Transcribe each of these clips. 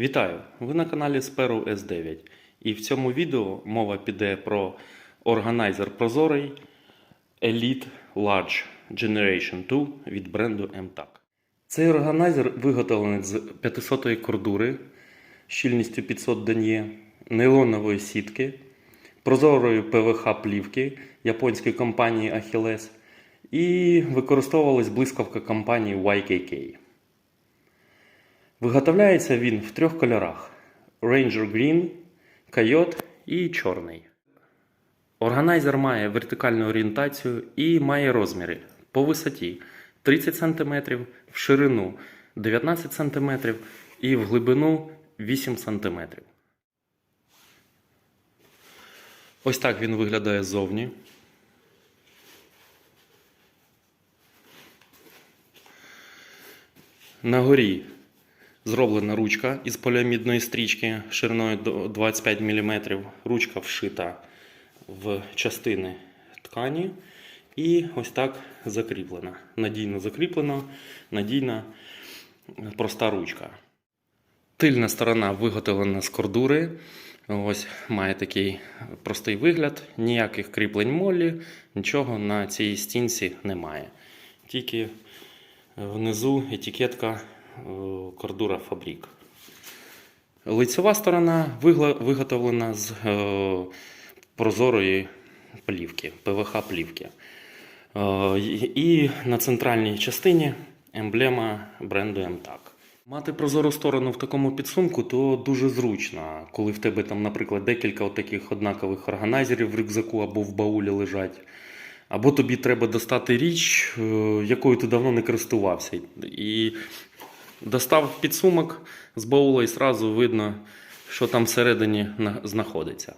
Вітаю! Ви на каналі Sparrow S9. І в цьому відео мова піде про органайзер прозорий Elite Large Generation 2 від бренду MTAC. Цей органайзер виготовлений з 500-ї кордури щільністю 500 дан'є, нейлонової сітки, прозорої ПВХ плівки японської компанії Achilles і використовувалась блискавка компанії YKK. Виготовляється він в трьох кольорах: Ranger Green, Coyote і чорний. Органайзер має вертикальну орієнтацію і має розміри по висоті 30 см, в ширину 19 см і в глибину 8 см. Ось так він виглядає ззовні. На горі зроблена ручка із поліамідної стрічки шириною 25 мм. Ручка вшита в частини ткані і ось так закріплена. Надійно закріплена, надійна проста ручка. Тильна сторона виготовлена з кордури. Ось має такий простий вигляд, ніяких кріплень молі, нічого на цій стінці немає. Тільки внизу етикетка е, кордура Фабрік. Лицьова сторона виготовлена з е, прозорої плівки, ПВХ плівки. Е, і- на центральній частині емблема бренду MTAC. Мати прозору сторону в такому підсумку то дуже зручно, коли в тебе там, наприклад, декілька таких однакових органайзерів в рюкзаку або в баулі лежать. Або тобі треба достати річ, е, якою ти давно не користувався. І достав підсумок з баула і одразу видно, що там всередині знаходиться.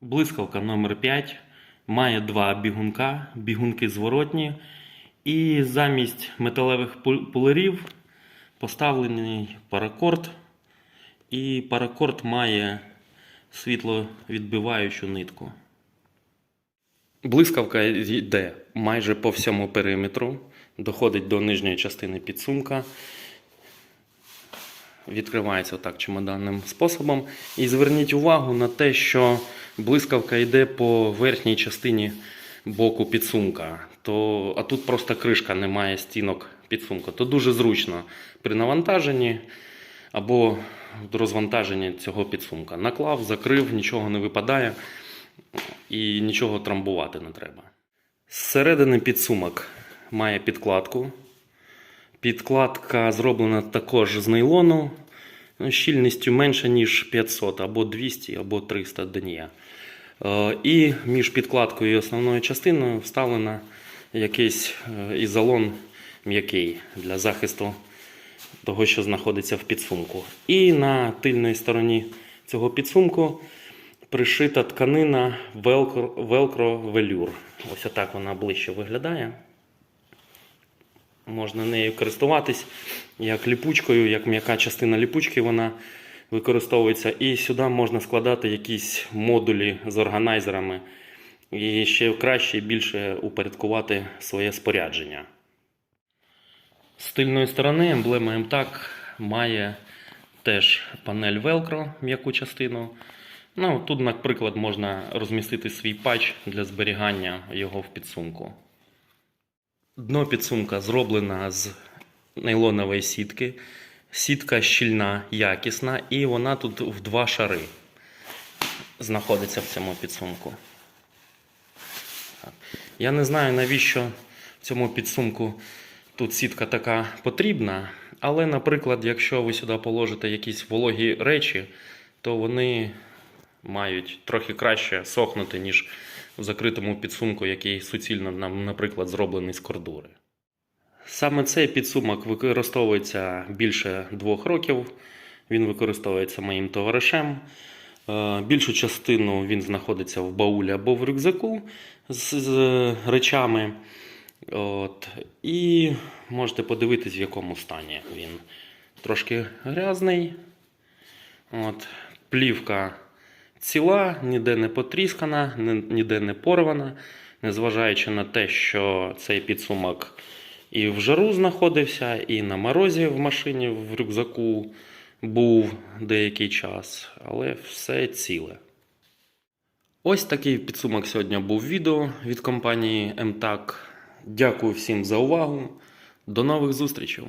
Блискавка номер 5 має два бігунка, бігунки зворотні, і замість металевих пул- пулерів поставлений паракорд. І паракорд має світловідбиваючу нитку. Блискавка йде майже по всьому периметру, доходить до нижньої частини підсумка. Відкривається отак чемоданним способом. І зверніть увагу на те, що блискавка йде по верхній частині боку підсумка. То, а тут просто кришка, немає стінок підсумка. То дуже зручно при навантаженні або розвантаженні цього підсумка. Наклав, закрив, нічого не випадає і нічого трамбувати не треба. Зсередини підсумок має підкладку. Підкладка зроблена також з нейлону ну, щільністю менше, ніж 500, або 200, або 300 денія. Е, І між підкладкою і основною частиною вставлена якийсь е, ізолон м'який для захисту того, що знаходиться в підсумку. І на тильній стороні цього підсумку пришита тканина Velcro, Velcro. Ось отак вона ближче виглядає. Можна нею користуватись як ліпучкою, як м'яка частина ліпучки вона використовується. І сюди можна складати якісь модулі з органайзерами і ще краще і більше упорядкувати своє спорядження. З тильної сторони емблема MTAC має теж панель Velcro, м'яку частину. Ну, тут, наприклад, можна розмістити свій патч для зберігання його в підсумку. Дно підсумка зроблена з нейлонової сітки. Сітка щільна, якісна, і вона тут в два шари знаходиться в цьому підсумку. Я не знаю, навіщо в цьому підсумку тут сітка така потрібна, але, наприклад, якщо ви сюди положите якісь вологі речі, то вони мають трохи краще сохнути, ніж в закритому підсумку, який суцільно, нам, наприклад, зроблений з кордури. Саме цей підсумок використовується більше двох років. Він використовується моїм товаришем. Е, Більшу частину він знаходиться в баулі або в рюкзаку з, з речами. От. І можете подивитись, в якому стані він. Трошки грязний. От. Плівка ціла, ніде не потріскана, ніде не порвана, незважаючи на те, що цей підсумок і в жару знаходився, і на морозі в машині в рюкзаку був деякий час, але все ціле. Ось такий підсумок сьогодні був відео від компанії МТАК. Дякую всім за увагу. До нових зустрічей!